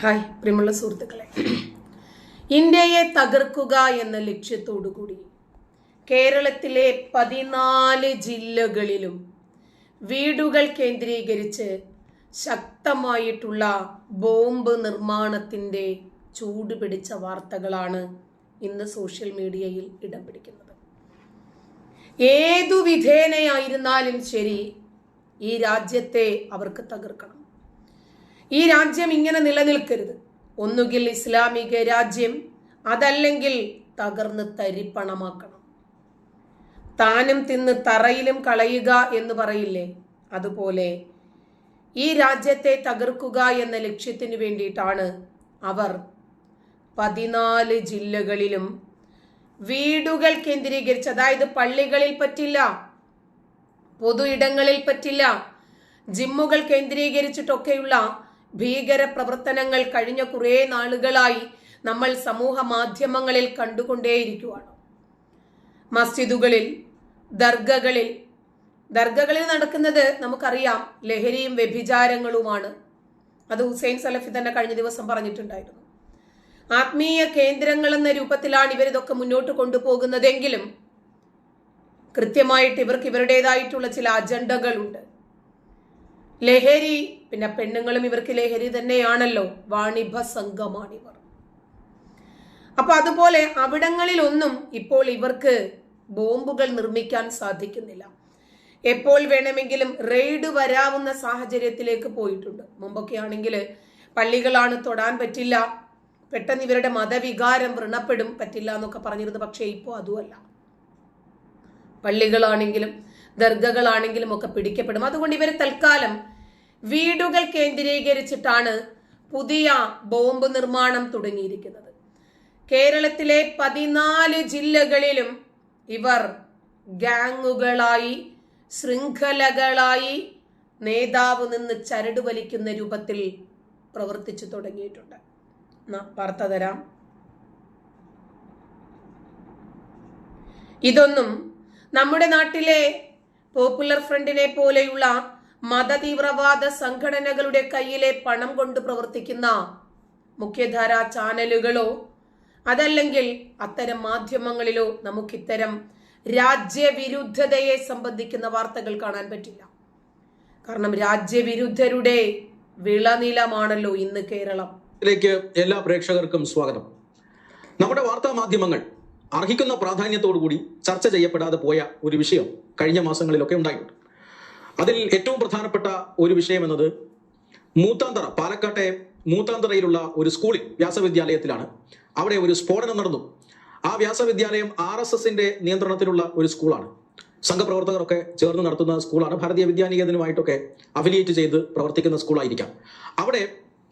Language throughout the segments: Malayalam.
ഹായ് പ്രിയമുള്ള സുഹൃത്തുക്കളെ. ഇന്ത്യയെ തകർക്കുക എന്ന ലക്ഷ്യത്തോടുകൂടി കേരളത്തിലെ പതിനാല് ജില്ലകളിലും വീടുകൾ കേന്ദ്രീകരിച്ച് ശക്തമായിട്ടുള്ള ബോംബ് നിർമ്മാണത്തിന്റെ ചൂടുപിടിച്ച വാർത്തകളാണ് ഇന്ന് സോഷ്യൽ മീഡിയയിൽ ഇടം പിടിക്കുന്നത്. ഏതു വിധേനയായിരുന്നാലും ശരി ഈ രാജ്യത്തെ അവർക്ക് തകർക്കണം. ഈ രാജ്യം ഇങ്ങനെ നിലനിൽക്കരുത്. ഒന്നുകിൽ ഇസ്ലാമിക രാജ്യം അതല്ലെങ്കിൽ തകർന്ന് തരിപ്പണമാക്കണം. താനും തിന്ന് തറയിലും കളയുക എന്ന് പറയില്ലേ? അതുപോലെ ഈ രാജ്യത്തെ തകർക്കുക എന്ന ലക്ഷ്യത്തിന് വേണ്ടിയിട്ടാണ് അവർ പതിനാല് ജില്ലകളിലും വീടുകൾ കേന്ദ്രീകരിച്ച് അതായത് പള്ളികളിൽ പറ്റില്ല പൊതു ഇടങ്ങളിൽ പറ്റില്ല ജിമ്മുകൾ കേന്ദ്രീകരിച്ചിട്ടൊക്കെയുള്ള ഭീകര പ്രവർത്തനങ്ങൾ കഴിഞ്ഞ കുറേ നാളുകളായി നമ്മൾ സമൂഹ മാധ്യമങ്ങളിൽ കണ്ടുകൊണ്ടേയിരിക്കുവാണ്. മസ്ജിദുകളിൽ ദർഗകളിൽ ദർഗകളിൽ നടക്കുന്നത് നമുക്കറിയാം ലഹരിയും വ്യഭിചാരങ്ങളുമാണ്. അത് ഹുസൈൻ സലഫി തന്നെ കഴിഞ്ഞ ദിവസം പറഞ്ഞിട്ടുണ്ടായിരുന്നു. ആത്മീയ കേന്ദ്രങ്ങൾ എന്ന രൂപത്തിലാണ് ഇവരിതൊക്കെ മുന്നോട്ട് കൊണ്ടുപോകുന്നതെങ്കിലും കൃത്യമായിട്ട് ഇവർക്ക് ഇവരുടേതായിട്ടുള്ള ചില അജണ്ടകളുണ്ട്. ലഹരി പിന്നെ പെണ്ണുങ്ങളും ഇവർക്ക് ലഹരി തന്നെയാണല്ലോ. വാണിഭ സംഘമാണിവർ അപ്പൊ അതുപോലെ അവിടങ്ങളിലൊന്നും ഇപ്പോൾ ഇവർക്ക് ബോംബുകൾ നിർമ്മിക്കാൻ സാധിക്കുന്നില്ല. എപ്പോൾ വേണമെങ്കിലും റെയ്ഡ് വരാവുന്ന സാഹചര്യത്തിലേക്ക് പോയിട്ടുണ്ട്. മുമ്പൊക്കെ ആണെങ്കിൽ പള്ളികളാണ് തൊടാൻ പറ്റില്ല. പെട്ടെന്ന് ഇവരുടെ മതവികാരം വ്രണപ്പെടും പറ്റില്ല എന്നൊക്കെ പറഞ്ഞിരുന്നു. പക്ഷേ ഇപ്പോൾ അതുമല്ല. പള്ളികളാണെങ്കിലും ദർഗകളാണെങ്കിലും ഒക്കെ പിടിക്കപ്പെടും. അതുകൊണ്ട് ഇവർ തൽക്കാലം വീടുകൾ കേന്ദ്രീകരിച്ചിട്ടാണ് പുതിയ ബോംബ് നിർമ്മാണം തുടങ്ങിയിരിക്കുന്നത്. കേരളത്തിലെ പതിനാല് ജില്ലകളിലും ഇവർ ഗാങ്ങുകളായി ശൃംഖലകളായി നേതാവ് നിന്ന് ചരട് വലിക്കുന്ന രൂപത്തിൽ പ്രവർത്തിച്ചു തുടങ്ങിയിട്ടുണ്ട്. വാർത്ത തരാം. ഇതൊന്നും നമ്മുടെ നാട്ടിലെ പോപ്പുലർ ഫ്രണ്ടിനെ പോലെയുള്ള മതതീവ്രവാദ സംഘടനകളുടെ കയ്യിലെ പണം കൊണ്ട് പ്രവർത്തിക്കുന്ന മുഖ്യധാര ചാനലുകളോ അതല്ലെങ്കിൽ അത്തരം മാധ്യമങ്ങളിലോ നമുക്കിത്തരം രാജ്യവിരുദ്ധതയെ സംബന്ധിക്കുന്ന വാർത്തകൾ കാണാൻ പറ്റില്ല. കാരണം രാജ്യവിരുദ്ധരുടെ വിളനിലമാണല്ലോ ഇന്ന് കേരളം. എല്ലാ പ്രേക്ഷകർക്കും സ്വാഗതം. നമ്മുടെ വാർത്താ മാധ്യമങ്ങൾ അർഹിക്കുന്ന പ്രാധാന്യത്തോടുകൂടി ചർച്ച ചെയ്യപ്പെടാതെ പോയ ഒരു വിഷയം കഴിഞ്ഞ മാസങ്ങളിലൊക്കെ ഉണ്ടായിട്ടുണ്ട്. അതിൽ ഏറ്റവും പ്രധാനപ്പെട്ട ഒരു വിഷയം എന്നത് മൂത്താന്തറ പാലക്കാട്ടെ മൂത്താന്തറയിലുള്ള ഒരു സ്കൂളിൽ വ്യാസവിദ്യാലയത്തിലാണ്. അവിടെ ഒരു സ്ഫോടനം നടന്നു. ആ വ്യാസവിദ്യാലയം ആർ എസ് എസിന്റെ നിയന്ത്രണത്തിലുള്ള ഒരു സ്കൂളാണ്. സംഘപ്രവർത്തകരൊക്കെ ചേർന്ന് നടത്തുന്ന സ്കൂളാണ്. ഭാരതീയ വിദ്യാനികേതനുമായിട്ടൊക്കെ അഫിലിയേറ്റ് ചെയ്ത് പ്രവർത്തിക്കുന്ന സ്കൂളായിരിക്കാം. അവിടെ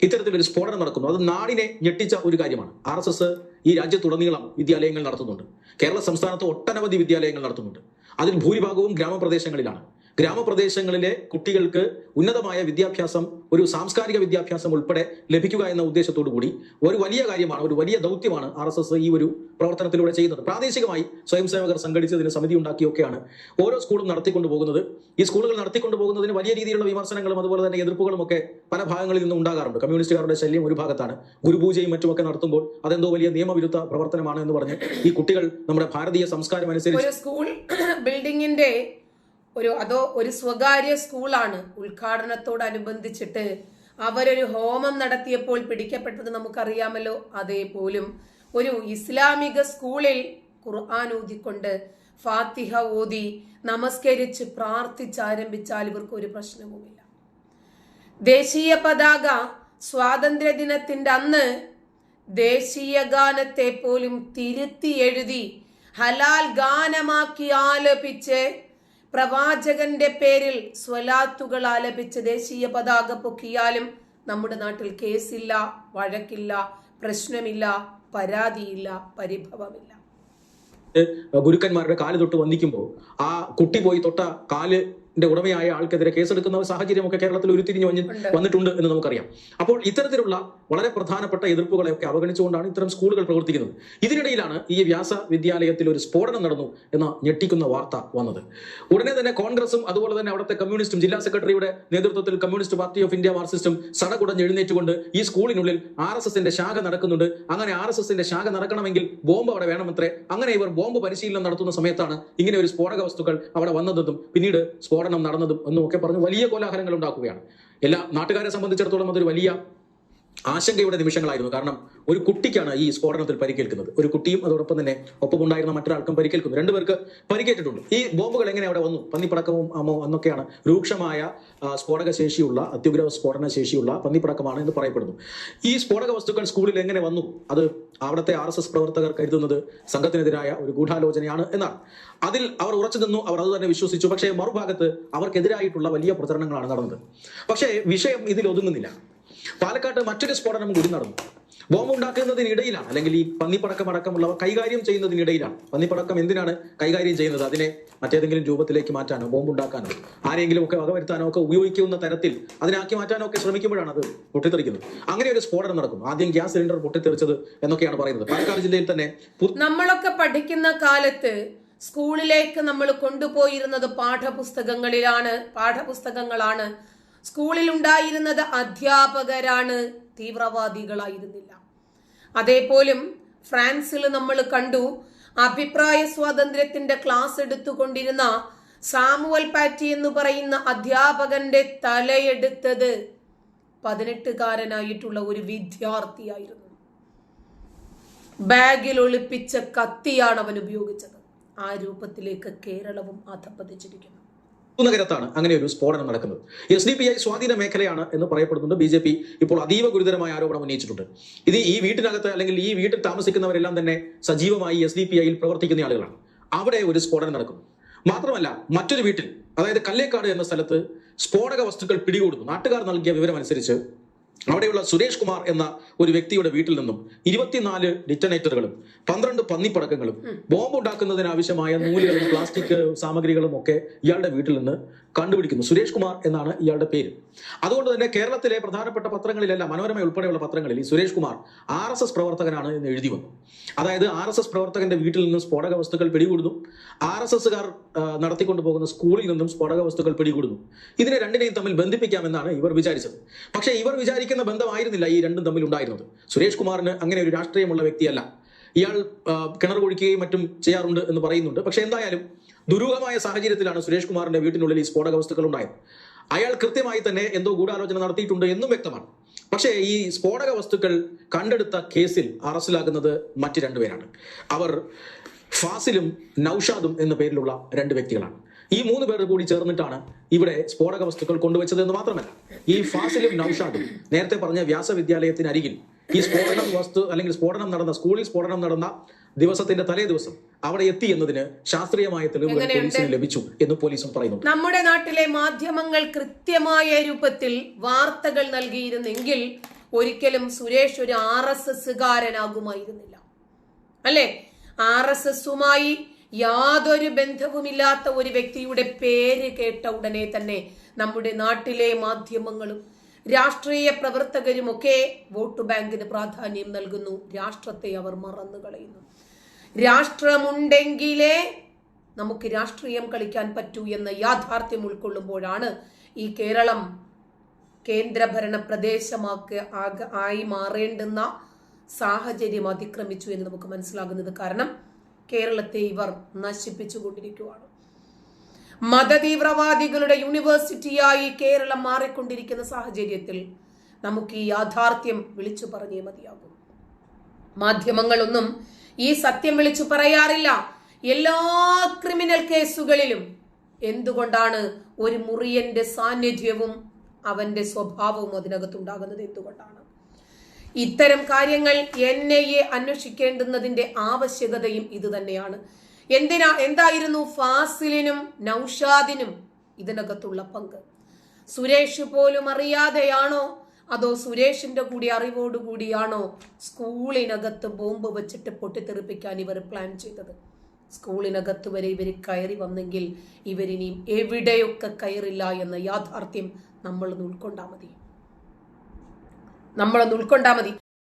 ഇത്തരത്തിലൊരു സ്ഫോടനം നടക്കുന്നു. അത് നാടിനെ ഞെട്ടിച്ച ഒരു കാര്യമാണ്. ആർ എസ് എസ് ഈ രാജ്യത്തുടനീളം വിദ്യാലയങ്ങൾ നടത്തുന്നുണ്ട്. കേരള സംസ്ഥാനത്ത് ഒട്ടനവധി വിദ്യാലയങ്ങൾ നടത്തുന്നുണ്ട്. അതിൽ ഭൂരിഭാഗവും ഗ്രാമപ്രദേശങ്ങളിലാണ്. ഗ്രാമപ്രദേശങ്ങളിലെ കുട്ടികൾക്ക് ഉന്നതമായ വിദ്യാഭ്യാസം ഒരു സാംസ്കാരിക വിദ്യാഭ്യാസം ഉൾപ്പെടെ ലഭിക്കുക എന്ന ഉദ്ദേശത്തോടു കൂടി ഒരു വലിയ കാര്യമാണ് ഒരു വലിയ ദൗത്യമാണ് ആർ ഈ ഒരു പ്രവർത്തനത്തിലൂടെ ചെയ്യുന്നത്. പ്രാദേശികമായി സ്വയം സേവകർ സംഘടിച്ചതിന് സമിതി ഉണ്ടാക്കിയൊക്കെയാണ് ഓരോ സ്കൂളും നടത്തിക്കൊണ്ടു പോകുന്നത്. ഈ സ്കൂളുകൾ നടത്തിക്കൊണ്ടു പോകുന്നതിന് വലിയ രീതിയിലുള്ള വിമർശനങ്ങളും അതുപോലെ തന്നെ എതിർപ്പുകളും ഒക്കെ പല ഭാഗങ്ങളിൽ നിന്നും ഉണ്ടാകാറുണ്ട്. കമ്മ്യൂണിസ്റ്റുകാരുടെ ശല്യം ഒരു ഭാഗത്താണ്. ഗുരുപൂജയും മറ്റുമൊക്കെ നടത്തുമ്പോൾ അതെന്തോ വലിയ നിയമവിരുദ്ധ പ്രവർത്തനമാണ് എന്ന് പറഞ്ഞ് ഈ കുട്ടികൾ നമ്മുടെ ഭാരതീയ സംസ്കാരം അനുസരിച്ച് സ്കൂൾ ബിൽഡിങ്ങിന്റെ ഒരു അതോ ഒരു സ്വകാര്യ സ്കൂളാണ് ഉദ്ഘാടനത്തോടനുബന്ധിച്ചിട്ട് അവരൊരു ഹോമം നടത്തിയപ്പോൾ പിടിക്കപ്പെട്ടത് നമുക്കറിയാമല്ലോ. അതേപോലും ഒരു ഇസ്ലാമിക സ്കൂളിൽ ഖുർആൻ ഊതിക്കൊണ്ട് ഫാത്തിഹ ഓതി നമസ്കരിച്ച് പ്രാർത്ഥിച്ചാരംഭിച്ചാൽ ഇവർക്ക് ഒരു പ്രശ്നവുമില്ല. ദേശീയ പതാക സ്വാതന്ത്ര്യ ദിനത്തിന്റെ അന്ന് ദേശീയ ഗാനത്തെ പോലും തിരുത്തി എഴുതി ഹലാൽ ഗാനമാക്കി ആലപിച്ച് പ്രവാചകന്റെ പേരിൽ സ്വലാത്തുകൾ ആലപിച്ച് ദേശീയ പതാക പൊക്കിയാലും നമ്മുടെ നാട്ടിൽ കേസില്ല വഴക്കില്ല പ്രശ്നമില്ല പരാതിയില്ല പരിഭവമില്ല. ഗുരുക്കന്മാരുടെ കാൽ തൊട്ട് വന്ദിക്കുമ്പോൾ ആ കുട്ടി പോയി തൊട്ട കാൽ ഉടമയായ ആൾക്കെതിരെ കേസെടുക്കുന്ന സാഹചര്യമൊക്കെ കേരളത്തിൽ ഉരുത്തിരിഞ്ഞ് വന്ന് വന്നിട്ടുണ്ട് എന്ന് നമുക്കറിയാം. അപ്പോൾ ഇത്തരത്തിലുള്ള വളരെ പ്രധാനപ്പെട്ട എതിർപ്പുകളെയൊക്കെ അവഗണിച്ചുകൊണ്ടാണ് ഇത്തരം സ്കൂളുകൾ പ്രവർത്തിക്കുന്നത്. ഇതിനിടയിലാണ് ഈ വ്യാസ വിദ്യാലയത്തിൽ ഒരു സ്ഫോടനം നടന്നു എന്ന ഞെട്ടിക്കുന്ന വാർത്ത വന്നത്. ഉടനെ തന്നെ കോൺഗ്രസും അതുപോലെ തന്നെ അവിടുത്തെ കമ്മ്യൂണിസ്റ്റും ജില്ലാ സെക്രട്ടറിയുടെ നേതൃത്വത്തിൽ കമ്മ്യൂണിസ്റ്റ് പാർട്ടി ഓഫ് ഇന്ത്യ മാർസിസ്റ്റും സടകുടഞ്ഞ് എഴുന്നേറ്റുകൊണ്ട് ഈ സ്കൂളിനുള്ളിൽ ആർ എസ് എസിന്റെ ശാഖ നടക്കുന്നുണ്ട്. അങ്ങനെ ആർ എസ് എസിന്റെ ശാഖ നടക്കണമെങ്കിൽ ബോംബ് അവിടെ വേണമത്രേ. അങ്ങനെ ഇവർ ബോംബ് പരിശീലനം നടത്തുന്ന സമയത്താണ് ഇങ്ങനെ ഒരു സ്ഫോടക വസ്തുക്കൾ അവിടെ വന്നതെന്നും പിന്നീട് സ്ഫോടനം നടന്നതും എന്നൊക്കെ പറഞ്ഞ് വലിയ കോലാഹലങ്ങൾ ഉണ്ടാക്കുകയാണ്. എല്ലാ നാട്ടുകാരെ സംബന്ധിച്ചിടത്തോളം അതൊരു വലിയ ആശങ്കയുടെ നിമിഷങ്ങളായിരുന്നു. കാരണം ഒരു കുട്ടിക്കാണ് ഈ സ്ഫോടനത്തിൽ പരിക്കേൽക്കുന്നത്. ഒരു കുട്ടിയും അതോടൊപ്പം തന്നെ ഒപ്പമുണ്ടായിരുന്ന മറ്റൊരാൾക്കും പരിക്കേൽക്കുന്നു. രണ്ടുപേർക്ക് പരിക്കേറ്റിട്ടുണ്ട്. ഈ ബോംബുകൾ എങ്ങനെ അവിടെ വന്നു? പന്നിപ്പടക്കവും അമ്മോ എന്നൊക്കെയാണ് രൂക്ഷമായ സ്ഫോടക ശേഷിയുള്ള അത്യുഗ്ര സ്ഫോടന ശേഷിയുള്ള പന്നിപ്പടക്കമാണ് എന്ന് പറയപ്പെടുന്നു. ഈ സ്ഫോടക വസ്തുക്കൾ സ്കൂളിൽ എങ്ങനെ വന്നു? അത് അവിടുത്തെ ആർ എസ് എസ് പ്രവർത്തകർ കരുതുന്നത് സംഘത്തിനെതിരായ ഒരു ഗൂഢാലോചനയാണ് എന്നാണ്. അതിൽ അവർ ഉറച്ചു നിന്നു അവർ അത് തന്നെ വിശ്വസിച്ചു. പക്ഷേ മറുഭാഗത്ത് അവർക്കെതിരായിട്ടുള്ള വലിയ പ്രചരണങ്ങളാണ് നടന്നത്. പക്ഷേ വിഷയം ഇതിൽ ഒതുങ്ങുന്നില്ല. പാലക്കാട്ട് മറ്റൊരു സ്ഫോടനം കൂടി നടന്നു. ബോംബ് ഉണ്ടാക്കുന്നതിനിടയിലാണ് അല്ലെങ്കിൽ ഈ പന്നിപ്പടക്കം അടക്കമുള്ളവ കൈകാര്യം ചെയ്യുന്നതിനിടയിലാണ്. പന്നിപ്പടക്കം എന്തിനാണ് കൈകാര്യം ചെയ്യുന്നത്? അതിനെ മറ്റേതെങ്കിലും രൂപത്തിലേക്ക് മാറ്റാനോ ബോംബ് ഉണ്ടാക്കാനോ ആരെങ്കിലും ഒക്കെ വകവരുത്താനോ ഒക്കെ ഉപയോഗിക്കുന്ന തരത്തിൽ അതിനാക്കി മാറ്റാനോ ഒക്കെ ശ്രമിക്കുമ്പോഴാണ് അത് പൊട്ടിത്തെറിക്കുന്നത്. അങ്ങനെ ഒരു സ്ഫോടനം നടക്കും ആദ്യം ഗ്യാസ് സിലിണ്ടർ പൊട്ടിത്തെറിച്ചത് എന്നൊക്കെയാണ് പറയുന്നത്. പാലക്കാട് ജില്ലയിൽ തന്നെ നമ്മളൊക്കെ പഠിക്കുന്ന കാലത്ത് സ്കൂളിലേക്ക് നമ്മൾ കൊണ്ടുപോയിരുന്നത് പാഠപുസ്തകങ്ങളിലാണ് പാഠപുസ്തകങ്ങളാണ്. സ്കൂളിൽ ഉണ്ടായിരുന്നത് അധ്യാപകരാണ്. തീവ്രവാദികളായിരുന്നില്ല. അതേപോലും ഫ്രാൻസിൽ നമ്മൾ കണ്ടു അഭിപ്രായ സ്വാതന്ത്ര്യത്തിന്റെ ക്ലാസ് എടുത്തുകൊണ്ടിരുന്ന സാമുവൽ പാറ്റി എന്ന് പറയുന്ന അധ്യാപകന്റെ തലയെടുത്തത് പതിനെട്ടുകാരനായിട്ടുള്ള ഒരു വിദ്യാർത്ഥിയായിരുന്നു. ബാഗിൽ ഒളിപ്പിച്ച കത്തിയാണ് അവൻ ഉപയോഗിച്ചത്. ആ രൂപത്തിലേക്ക് കേരളവും അധപ്പതിച്ചിരിക്കുന്നു നഗരത്താണ് അങ്ങനെ ഒരു സ്ഫോടനം നടക്കുന്നത്. എസ് ഡി പി ഐ സ്വാധീന മേഖലയാണ് എന്ന് പറയപ്പെടുന്നുണ്ട്. ബി ജെ പി ഇപ്പോൾ അതീവ ഗുരുതരമായ ആരോപണം ഉന്നയിച്ചിട്ടുണ്ട്. ഇത് ഈ വീട്ടിനകത്ത് അല്ലെങ്കിൽ ഈ വീട്ടിൽ താമസിക്കുന്നവരെല്ലാം തന്നെ സജീവമായി എസ് ഡി പി ഐയിൽ പ്രവർത്തിക്കുന്ന ആളുകളാണ്. അവിടെ ഒരു സ്ഫോടനം നടക്കുന്നു. മാത്രമല്ല മറ്റൊരു വീട്ടിൽ അതായത് കല്ലേക്കാട് എന്ന സ്ഥലത്ത് സ്ഫോടക വസ്തുക്കൾ പിടികൂടുന്നു. നാട്ടുകാർ നൽകിയ വിവരം അനുസരിച്ച് അവിടെയുള്ള സുരേഷ് കുമാർ എന്ന ഒരു വ്യക്തിയുടെ വീട്ടിൽ നിന്നും ഇരുപത്തിനാല് ഡിറ്റനേറ്ററുകളും പന്ത്രണ്ട് പന്നിപ്പടക്കങ്ങളും ബോംബ് ഉണ്ടാക്കുന്നതിന് ആവശ്യമായ നൂലുകളും പ്ലാസ്റ്റിക് സാമഗ്രികളും ഒക്കെ ഇയാളുടെ വീട്ടിൽ നിന്ന് കണ്ടുപിടിക്കുന്നു. സുരേഷ് കുമാർ എന്നാണ് ഇയാളുടെ പേര്. അതുകൊണ്ട് തന്നെ കേരളത്തിലെ പ്രധാനപ്പെട്ട പത്രങ്ങളിലെല്ലാം മനോരമ ഉൾപ്പെടെയുള്ള പത്രങ്ങളിൽ ഈ Suresh Kumar R S S പ്രവർത്തകനാണ് എന്ന് എഴുതി വന്നു. അതായത് ആർ എസ് എസ് പ്രവർത്തകന്റെ വീട്ടിൽ നിന്നും സ്ഫോടക വസ്തുക്കൾ പിടികൂടുന്നു. ആർ എസ് എസ്സുകാർ നടത്തിക്കൊണ്ടു പോകുന്ന സ്കൂളിൽ നിന്നും സ്ഫോടക വസ്തുക്കൾ പിടികൂടുന്നു. ഇതിനെ രണ്ടിനെയും തമ്മിൽ ബന്ധിപ്പിക്കാമെന്നാണ് ഇവർ വിചാരിച്ചത്. പക്ഷേ ഇവർ വിചാരിക്കുന്ന ബന്ധമായിരുന്നില്ല ഈ രണ്ടും തമ്മിൽ ഉണ്ടായിരുന്നത്. സുരേഷ് കുമാറിന് അങ്ങനെ ഒരു രാഷ്ട്രീയമുള്ള വ്യക്തിയല്ല. ഇയാൾ കിണർ കുഴിക്കുകയും മറ്റും ചെയ്യാറുണ്ട് എന്ന് പറയുന്നുണ്ട്. പക്ഷെ എന്തായാലും ദുരൂഹമായ സാഹചര്യത്തിലാണ് സുരേഷ് കുമാറിന്റെ വീട്ടിനുള്ളിൽ ഈ സ്ഫോടക വസ്തുക്കൾ ഉണ്ടായത്. അയാൾ കൃത്യമായി തന്നെ എന്തോ ഗൂഢാലോചന നടത്തിയിട്ടുണ്ട് എന്നും വ്യക്തമാണ്. പക്ഷേ ഈ സ്ഫോടക വസ്തുക്കൾ കണ്ടെടുത്ത കേസിൽ അറസ്റ്റിലാകുന്നത് മറ്റ് രണ്ടുപേരാണ്. അവർ ഫാസിലും നൌഷാദും എന്ന പേരിലുള്ള രണ്ട് വ്യക്തികളാണ്. ഈ മൂന്ന് പേർ കൂടി ചേർന്നിട്ടാണ് ഇവിടെ സ്ഫോടക വസ്തുക്കൾ കൊണ്ടുവച്ചത് എന്ന് മാത്രമല്ല ഈ ഫാസിലും നൌഷാദും നേരത്തെ പറഞ്ഞ വ്യാസവിദ്യാലയത്തിനരികിൽ ഈ സ്ഫോടനം വസ്തു അല്ലെങ്കിൽ സ്ഫോടനം നടന്ന സ്കൂളിൽ സ്ഫോടനം നടന്ന ദിവസത്തിന്റെ തലേ ദിവസം അവിടെ എത്തി എന്നതിന് ശാസ്ത്രീയമായ തെളിവുകൾ പോലീസിന് ലഭിച്ചു എന്ന് പോലീസും പറയുന്നു. നമ്മുടെ നാട്ടിലെ മാധ്യമങ്ങൾ കൃത്യമായ രൂപത്തിൽ വാർത്തകൾ നൽകിയിരുന്നെങ്കിൽ ഒരിക്കലും സുരേഷ് ഒരു ആർ എസ് എസ്സുകാരനാകുമായിരുന്നില്ല. അല്ലെ? ആർ എസ് എസുമായി യാതൊരു ബന്ധവുമില്ലാത്ത ഒരു വ്യക്തിയുടെ പേര് കേട്ട ഉടനെ തന്നെ നമ്മുടെ നാട്ടിലെ മാധ്യമങ്ങളും രാഷ്ട്രീയ പ്രവർത്തകരുമൊക്കെ വോട്ട് ബാങ്കിന് പ്രാധാന്യം നൽകുന്നു. രാഷ്ട്രത്തെ അവർ മറന്നു കളയുന്നു. രാഷ്ട്രമുണ്ടെങ്കിലേ നമുക്ക് രാഷ്ട്രീയം കളിക്കാൻ പറ്റൂ എന്ന യാഥാർത്ഥ്യം ഉൾക്കൊള്ളുമ്പോഴാണ് ഈ കേരളം കേന്ദ്രഭരണ പ്രദേശമാക്ക് ആയി മാറേണ്ടുന്ന സാഹചര്യം അതിക്രമിച്ചു എന്ന് നമുക്ക് മനസ്സിലാകുന്നത് കാരണം കേരളത്തെ ഇവർ നശിപ്പിച്ചുകൊണ്ടിരിക്കുകയാണ് മതതീവ്രവാദികളുടെ യൂണിവേഴ്സിറ്റിയായി കേരളം മാറിക്കൊണ്ടിരിക്കുന്ന സാഹചര്യത്തിൽ നമുക്ക് ഈ യാഥാർത്ഥ്യം വിളിച്ചു പറഞ്ഞേ മതിയാകും. മാധ്യമങ്ങളൊന്നും ഈ സത്യം വിളിച്ചു പറയാറില്ല. എല്ലാ ക്രിമിനൽ കേസുകളിലും എന്തുകൊണ്ടാണ് ഒരു മുറിയന്റെ സാന്നിധ്യവും അവന്റെ സ്വഭാവവും അതിനകത്തുണ്ടാകുന്നത് എന്തുകൊണ്ടാണ്? ഇത്തരം കാര്യങ്ങൾ എൻ ഐ എ അന്വേഷിക്കേണ്ടുന്നതിന്റെ ആവശ്യകതയും ഇത് തന്നെയാണ് എന്തിനാ എന്തായിരുന്നു ഫാസിലിനും നൌഷാദിനും ഇതിനകത്തുള്ള പങ്ക്? സുരേഷ് പോലും അറിയാതെയാണോ? അതോ സുരേഷിന്റെ കൂടി അറിവോടുകൂടിയാണോ സ്കൂളിനകത്ത് ബോംബ് വെച്ചിട്ട് പൊട്ടിത്തെറിപ്പിക്കാൻ ഇവർ പ്ലാൻ ചെയ്തത്? സ്കൂളിനകത്ത് വരെ ഇവർ കയറി വന്നെങ്കിൽ ഇവരിനിയും എവിടെയൊക്കെ കയറില്ല എന്ന യാഥാർത്ഥ്യം നമ്മൾ ഉൾക്കൊണ്ടാൽ മതി. നമ്മളൊന്ന് ഉൾക്കൊണ്ടാൽ മതി.